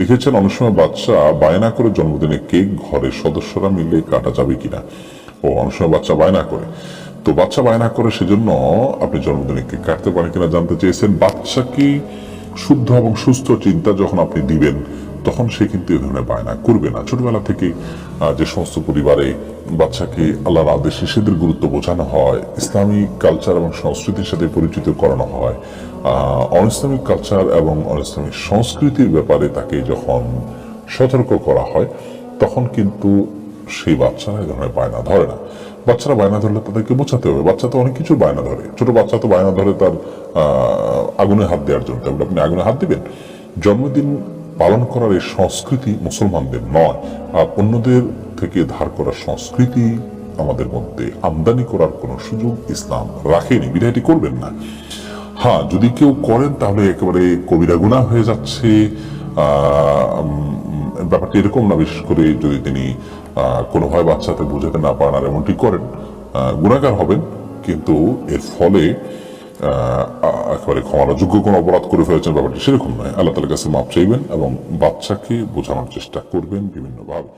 লিখেছেন অনেক সময় বাচ্চা বায়না করে জন্মদিনে কেক ঘরের সদস্যরা মিলে কাটা যাবে কিনা। ও অনেক সময় বাচ্চা বায়না করে। তো বাচ্চা বায়না করে সেজন্য আপনি জন্মদিনে কেক কাটতে পারেন কিনা জানতে চেয়েছেন। বাচ্চাকে শুদ্ধ এবং সুস্থ চিন্তা যখন আপনি দিবেন তখন সে কিন্তু এ ধরনের বায়না করবে না। ছোটবেলা থেকে যে সমস্ত পরিবারে বাচ্চাকে আল্লাহর আদেশ নিষেধের গুরুত্ব বোঝানো হয় ইসলামিক কালচার এবং সংস্কৃতির সাথে পরিচিত করানো হয় আহ, অনইসলামিক কালচার এবং অনইসলামিক সংস্কৃতির ব্যাপারে তাকে যখন সতর্ক করা হয় তখন কিন্তু সেই বাচ্চারা এই ধরনের বায়না ধরে না। বাচ্চারা বায়না ধরলে তাদেরকে বোঝাতে হবে। বাচ্চা তো অনেক কিছু বায়না ধরে। ছোট বাচ্চা তো বায়না ধরে তার আগুনে হাত দেওয়ার জন্য। আপনি আগুনে হাত দিবেন। জন্মদিন পালন করার এই সংস্কৃতি মুসলমানদের নয় আর অন্যদের থেকে ধার করার সংস্কৃতি আমাদের মধ্যে আমদানি করার কোনো সুযোগ ইসলাম রাখেনি। বিধায়টি করবেন না। হ্যাঁ যদি কেউ করেন তাহলে একেবারে কবিরা গুণা হয়ে যাচ্ছে। উম, এরকম না বিশেষ করে যদি তিনি কোনোভাবে বাচ্চাতে বুঝাতে না পারেন আর এমনটি করেন। আহ, গুণাগার হবেন কিন্তু এর ফলে একেবারে ক্ষমার যোগ্য কোনো অপরাধ করে ফেলেছেন ব্যাপারটা সেরকম নয়। আল্লাহ তালার কাছে মাপ চাইবেন এবং বাচ্চাকে বোঝানোর চেষ্টা করবেন বিভিন্নভাবে